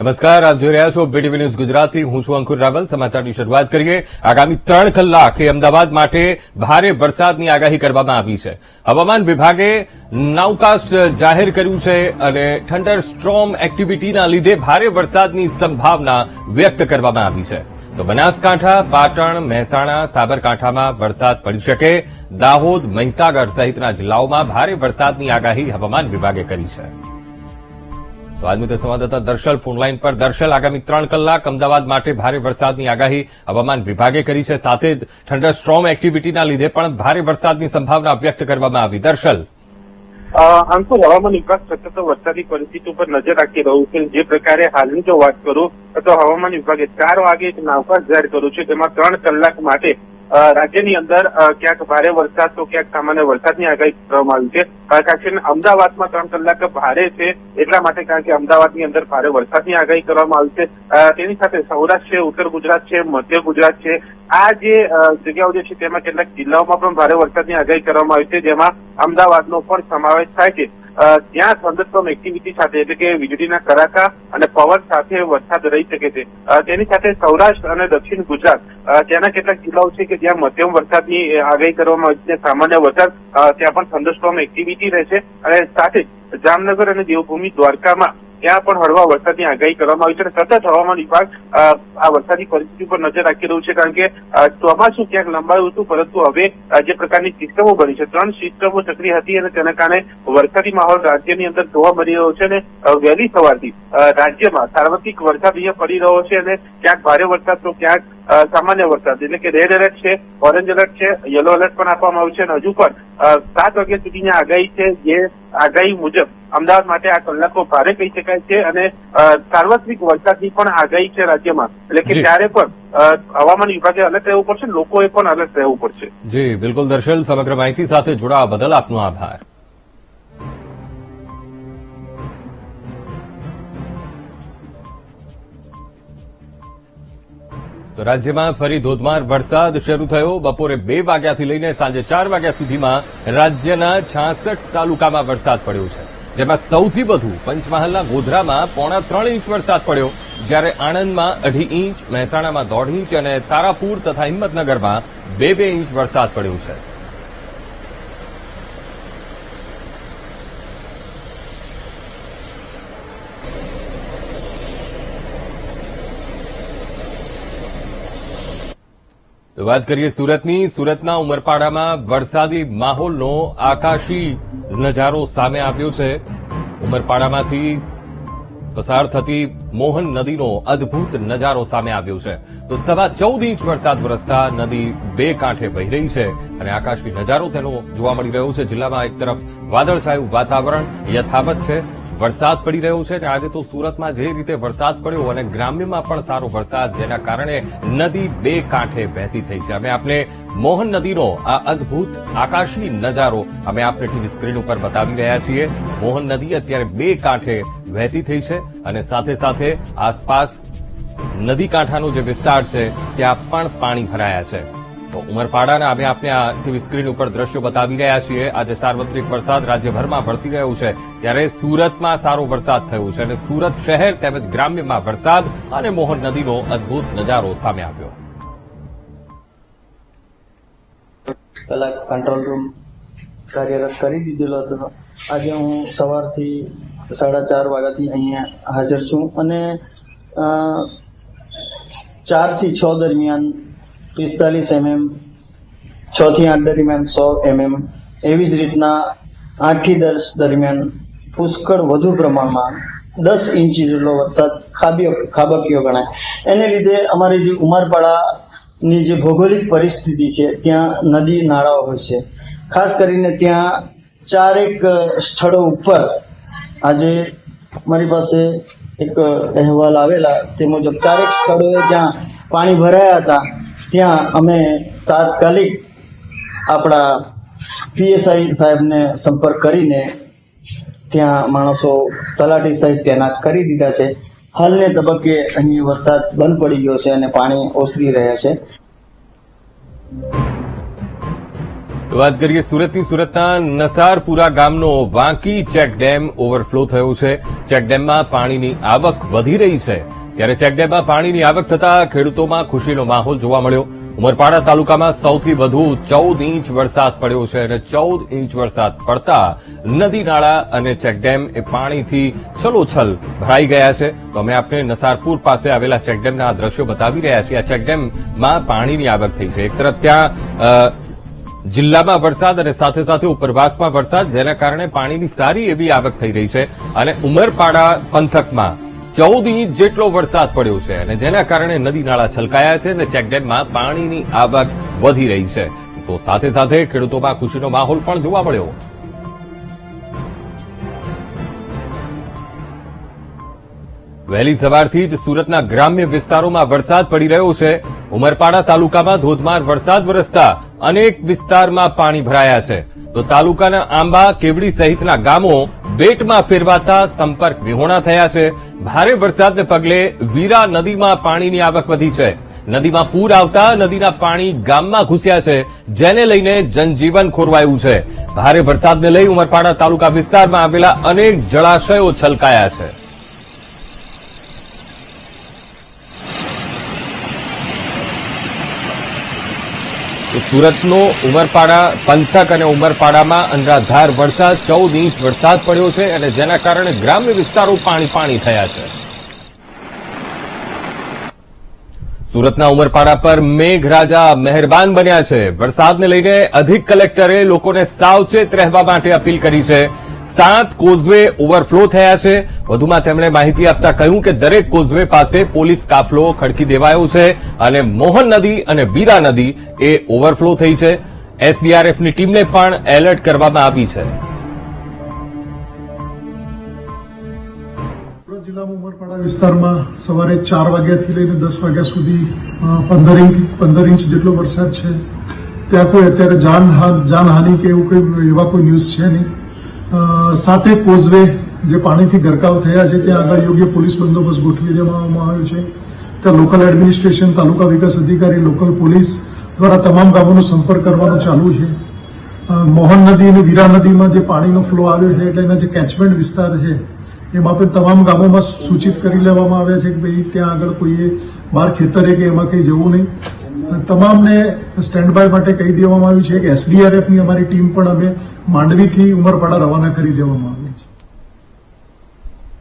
નમસ્કાર, આપ જોઈ રહ્યા છો બીટીવી ન્યૂઝ ગુજરાતી. હું છું અંકુર રાવલ. સમાચારની શરૂઆત કરીએ. આગામી ત્રણ કલાક અમદાવાદ માટે ભારે વરસાદની આગાહી કરવામાં આવી છે. હવામાન વિભાગે નાવકાસ્ટ જાહેર કર્યું છે અને થંડર સ્ટ્રોમ એક્ટિવિટીના લીધે ભારે વરસાદની સંભાવના વ્યક્ત કરવામાં આવી છે. તો બનાસકાંઠા, પાટણ, મહેસાણા, સાબરકાંઠામાં વરસાદ પડી શકે. દાહોદ, મહીસાગર સહિતના જિલ્લાઓમાં ભારે વરસાદની આગાહી હવામાન વિભાગે કરી છે. તો આજ સંવાદદાતા દર્શલ ફોનલાઈન પર. દર્શલ, આગામી ત્રણ કલાક અમદાવાદ માટે ભારે વરસાદની આગાહી હવામાન વિભાગે કરી છે. સાથે જ ઠંડર સ્ટ્રોમ એક્ટિવિટીના લીધે પણ ભારે વરસાદની સંભાવના વ્યક્ત કરવામાં આવી. દર્શલ. આમ તો હવામાન વિભાગ સતત વરસાદી પરિસ્થિતિ ઉપર નજર રાખી રહ્યું છે. જે પ્રકારે હાલની જો વાત કરું, તો હવામાન વિભાગે ચાર વાગે એક નાવકાશ જાહેર કર્યું છે. તેમાં ત્રણ કલાક માટે રાજ્યની અંદર ક્યાંક ભારે વરસાદ તો ક્યાંક સામાન્ય વરસાદની આગાહી કરવામાં આવી છે. ખાસ કરીને અમદાવાદમાં ત્રણ કલાક ભારે છે, એટલા માટે કારણ કે અમદાવાદની અંદર ભારે વરસાદની આગાહી કરવામાં આવી છે. તેની સાથે સૌરાષ્ટ્ર છે, ઉત્તર ગુજરાત છે, મધ્ય ગુજરાત છે. આ જે જગ્યાઓ જે છે, તેમાં કેટલાક જિલ્લાઓમાં પણ ભારે વરસાદની આગાહી કરવામાં આવી છે, જેમાં અમદાવાદનો પણ સમાવેશ થાય છે. ત્યાં થંડરસ્ટોર્મ એક્ટિવિટી સાથે, એટલે કે વીજળીના કડાકા અને પવન સાથે વરસાદ રહી શકે છે. તેની સાથે સૌરાષ્ટ્ર અને દક્ષિણ ગુજરાત ત્યાંના કેટલાક જિલ્લાઓ છે કે જ્યાં મધ્યમ વરસાદની આગાહી કરવામાં આવી છે. સામાન્ય વરસાદ ત્યાં પણ થંડરસ્ટોર્મ એક્ટિવિટી રહેશે. અને સાથે જામનગર અને દેવભૂમિ દ્વારકામાં ત્યાં પણ હળવા વરસાદની આગાહી કરવામાં આવી છે અને સતત હવામાન વિભાગ આ વરસાદની પરિસ્થિતિ પર નજર રાખી રહ્યું છે કારણ કે ચોમાસું ક્યાંક લંબાયું હતું, પરંતુ હવે જે પ્રકારની સિસ્ટમો બની છે, ત્રણ સિસ્ટમો સક્રિય હતી અને તેના કારણે વરસાદી માહોલ રાજ્યની અંદર જોવા મળી રહ્યો છે અને વહેલી સવારથી રાજ્યમાં સાર્વત્રિક વરસાદ અહીંયા પડી રહ્યો છે અને ક્યાંક ભારે વરસાદ તો ક્યાંક સામાન્ય વરસાદ. એટલે કે રેડ એલર્ટ છે ઓરેન્જ એલર્ટ છે યલો એલર્ટ પણ આપવામાં આવ્યું છે અને હજુ પણ સાત વાગ્યા સુધીની આગાહી છે જે આગાહી મુજબ અમદાવાદ માટે આ કલાકો ભારે કહી શકાય છે અને સાર્વત્રિક વરસાદની પણ આગાહી છે રાજ્યમાં. એટલે કે. ત્યારે પણ હવામાન વિભાગે અલર્ટ રહેવું પડશે લોકોએ પણ અલર્ટ રહેવું પડશે. જી બિલકુલ દર્શન સમગ્ર માહિતી સાથે જોડાવા બદલ આપનો આભાર. તો રાજ્યમાં ફરી ધોધમાર વરસાદ શરૂ થયો. બપોરે બે વાગ્યાથી લઈને સાંજે ચાર વાગ્યા સુધીમાં રાજ્યના છાસઠ તાલુકામાં વરસાદ પડ્યો છે. જેમાં સૌથી વધુ પંચમહાલના ગોધરામાં પોણા ત્રણ ઇંચ વરસાદ પડ્યો. જ્યારે આણંદમાં અઢી ઇંચ, મહેસાણામાં દોઢ ઇંચ અને તારાપુર તથા હિંમતનગરમાં બે બે ઇંચ વરસાદ પડ્યો છે. તો વાત કરીએ સુરતની. સુરતના ઉમરપાડામાં વરસાદી માહોલનો આકાશી નજારો સામે આવ્યો છે. ઉમરપાડામાંથી પસાર થતી મોહન નદીનો અદભુત નજારો સામે આવ્યો છે. તો સવા ચૌદ ઇંચ વરસાદ વરસતા નદી બે કાંઠે વહી રહી છે અને આકાશી નજારો તેનો જોવા મળી રહ્યો છે. જિલ્લામાં એક તરફ વાદળછાયું વાતાવરણ યથાવત છે, વરસાદ પડી રહ્યો છે અને આજે તો સુરતમાં જે રીતે વરસાદ પડ્યો અને ગ્રામ્યમાં પણ સારો વરસાદ જેના કારણે નદી બે કાંઠે વહેતી થઈ છે. અમે આપને મોહન નદીનો આ અદભુત આકાશી નજારો અમે આપને ટીવી સ્ક્રીન ઉપર બતાવી રહ્યા છીએ. મોહન નદી અત્યારે બે કાંઠે વહેતી થઈ છે. અને સાથે સાથે આસપાસ નદી કાંઠાનો જે વિસ્તાર છે, ત્યાં પણ પાણી ભરાયા છે. તો ઉમરપાડાના અમે આપને આ ટીવી સ્ક્રીન ઉપર દ્રશ્યો બતાવી રહ્યા છીએ. આજે સાર્વત્રિક વરસાદ રાજ્યભરમાં વરસી રહ્યો છે. ત્યારે સુરતમાં સારો વરસાદ થયો છે અને સુરત શહેર તેમજ ગ્રામ્યમાં વરસાદ અને મોહન નદીનો અદભુત નજારો સામે આવ્યો. પેલા કંટ્રોલ રૂમ કાર્યરત કરી દીધેલો હતો. આજે હું સવારથી સાડા ચાર વાગ્યાથી અહીંયા હાજર છું અને ચારથી છ દરમિયાન પિસ્તાલીસ એમએમ, છથી આઠ દરમિયાન સો એમએમ એવી જ રીતના આઠથી દસ દરમિયાન પુષ્કળ વધુ પ્રમાણમાં દસ ઇંચ જેટલો વરસાદ ખાબીઓ ખાબક્યો ગણાય. એને લીધે અમારી જે ઉમરપાડાની જે ભૌગોલિક પરિસ્થિતિ છે, ત્યાં નદી, નાળાઓ હોય છે. ખાસ કરીને ત્યાં ચારેક સ્થળો ઉપર આજે મારી પાસે એક અહેવાલ આવેલા તે મુજબ ચારેક સ્થળોએ જ્યાં પાણી ભરાયા હતા, ત્યાં અમે તાત્કાલિક આપણા પીએસઆઈ સાહેબને સંપર્ક કરીને ત્યાં માણસો તલાટી સહિત તૈનાત કરી દીધા છે. હાલને તબક્કે અહીં વરસાદ બંધ પડી ગયો છે અને પાણી ઓસરી રહ્યા છે. વાત કરીએ સુરતની. સુરતના નસારપુરા ગામનો વાંકી ચેકડેમ ઓવરફ્લો થયો છે. ચેકડેમમાં પાણીની આવક વધી રહી છે. ત્યારે ચેકડેમમાં પાણીની આવક થતા ખેડૂતોમાં ખુશીનો માહોલ જોવા મળ્યો. ઉમરપાડા તાલુકામાં સૌથી વધુ ચૌદ ઇંચ વરસાદ પડ્યો છે અને ચૌદ ઇંચ વરસાદ પડતા નદી નાળા અને ચેકડેમ એ પાણીથી છલોછલ ભરાઈ ગયા છે. તો અમે આપને નસારપુર પાસે આવેલા ચેકડેમના આ દ્રશ્યો બતાવી રહ્યા છીએ. આ ચેકડેમમાં પાણીની આવક થઈ છે. એક તરફ ત્યાં જિલ્લામાં વરસાદ અને સાથે સાથે ઉપરવાસમાં વરસાદ, જેના કારણે પાણીની સારી એવી આવક થઈ રહી છે અને ઉમરપાડા પંથકમાં ચૌદ ઇંચ જેટલો વરસાદ પડ્યો છે અને જેના કારણે નદી નાળા છલકાયા છે અને ચેકડેમમાં પાણીની આવક વધી રહી છે. તો સાથે સાથે ખેડૂતોમાં ખુશીનો માહોલ પણ જોવા મળ્યો. વહેલી સવારથી જ સુરતના ગ્રામ્ય વિસ્તારોમાં વરસાદ પડી રહ્યો છે. ઉમરપાડા તાલુકામાં ધોધમાર વરસાદ વરસતા અનેક વિસ્તારમાં પાણી ભરાયા છે. તો તાલુકાના આંબા, કેવડી સહિતના ગામો બેટમાં ફેરવાતા સંપર્ક વિહોણા થયા છે. ભારે વરસાદને પગલે વીરા નદીમાં પાણીની આવક વધી છે. નદીમાં પૂર આવતા નદીના પાણી ગામમાં ઘૂસ્યા છે, જેને લઈને જનજીવન ખોરવાયું છે. ભારે વરસાદને લઈ ઉમરપાડા તાલુકા વિસ્તારમાં આવેલા અનેક જળાશયો છલકાયા છે. સુરતનો ઉમરપાડા પંથક અને ઉમરપાડામાં અનરાધાર વરસાદ, ચૌદ ઇંચ વરસાદ પડ્યો છે અને જેના કારણે ગ્રામ્ય વિસ્તારો પાણી પાણી થયા છે. સુરતના ઉમરપાડા પર મેઘરાજા મહેરબાન બન્યા છે. વરસાદને લઈને અધિક કલેક્ટરે લોકોને સાવચેત રહેવા માટે અપીલ કરી છે. સાત કોઝવે ઓવરફ્લો થયા છે. વધુમાં તેમણે માહિતી આપતા કહ્યું કે દરેક કોઝવે પાસે પોલીસ કાફલો ખડકી દેવાયો છે અને મોહન નદી અને વીરા નદી એ ઓવરફ્લો થઈ છે. એસડીઆરએફની ટીમને પણ એલર્ટ કરવામાં આવી છે. જિલ્લામાં ઉમરપાડા વિસ્તારમાં સવારે ચાર વાગ્યાથી લઈને દસ વાગ્યા સુધી પંદર ઇંચ પંદર ઇંચ જેટલો વરસાદ છે. ત્યાં કોઈ અત્યારે જાનહાન, જાનહાનિ કે એવું કોઈ એવા કોઈ ન્યૂઝ છે નહીં. સાથે કોઝવે જે પાણીથી ગરકાવ થયા છે, ત્યાં આગળ યોગ્ય પોલીસ બંદોબસ્ત ગોઠવી દેવામાં આવ્યો છે. ત્યાં લોકલ એડમિનિસ્ટ્રેશન, તાલુકા વિકાસ અધિકારી, લોકલ પોલીસ દ્વારા તમામ ગામોનો સંપર્ક કરવાનું ચાલુ છે. મોહન નદી અને વીરા નદીમાં જે પાણીનો ફ્લો આવ્યો છે એટલે એના જે કેચમેન્ટ વિસ્તાર છે એમાં પણ તમામ ગામોમાં સૂચિત કરી લેવામાં આવ્યા છે કે ભાઈ, ત્યાં આગળ કોઈએ બહાર ખેતરે કે એમાં કંઈ જવું નહીં. તમામને સ્ટેન્ડ બાય માટે કહી દેવામાં આવ્યું છે કે એસડીઆરએફની અમારી ટીમ પણ અમે માંડવીથી ઉમરપાડા રવાના કરી દેવામાં આવી